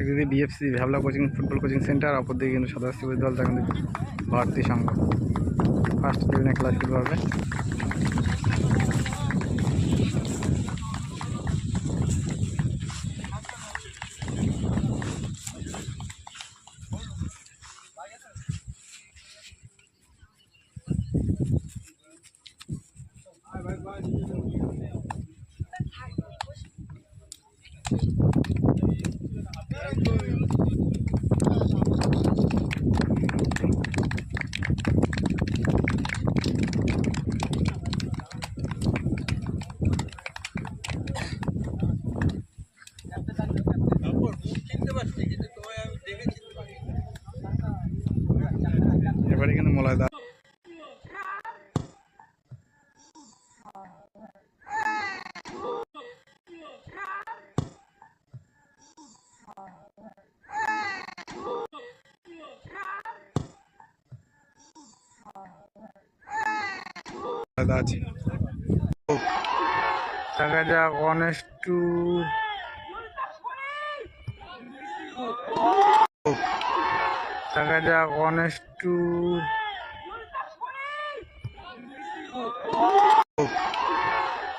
একদিকে বিএফসি, ভ্যাবলা coaching, football coaching centre অপর দিকে কিন্তু সদস্য দল তখন ভারতী সংঘ। ফার্স্ট ডিভিশনে খেলা শুরু হবে। এবারে কিন্তু মলয়দা মলয়দা আছে দেখা যাক অনেস টু দেখা যাক অনেস টু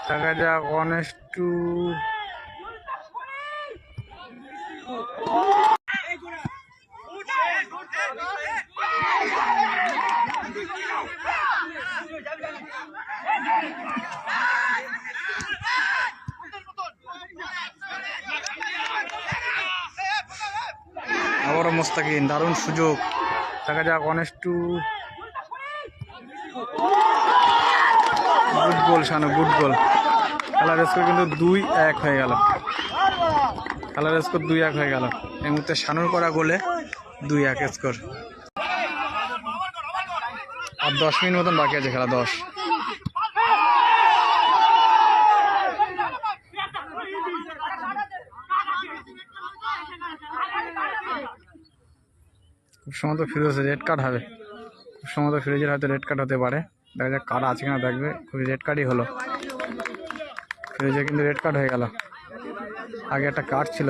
দেখা যাক অনেস টু আবারও মোস্তাকিন, দারুণ সুযোগ। দেখা যাক অনেস two good goal Shanu good goal খেলার স্কোর কিন্তু দুই এক হয়ে গেল। খেলার স্কোর দুই এক হয়ে গেল। এই মুহূর্তে শানুর করা গোলে দুই এক স্কোর আর দশ মিনিট মতন বাকি আছে খেলা, দশ। খুব সময় তো ফিরোজ রেড কার্ড হবে খুব সময় তো ফিরোজের হয়তো রেড কার্ড হতে পারে দেখা যাক কার্ড আছে কিনা দেখবে খুবই রেড কার্ডই হলো ফিরোজে কিন্তু রেড কার্ড হয়ে গেল আগে একটা কার্ড ছিল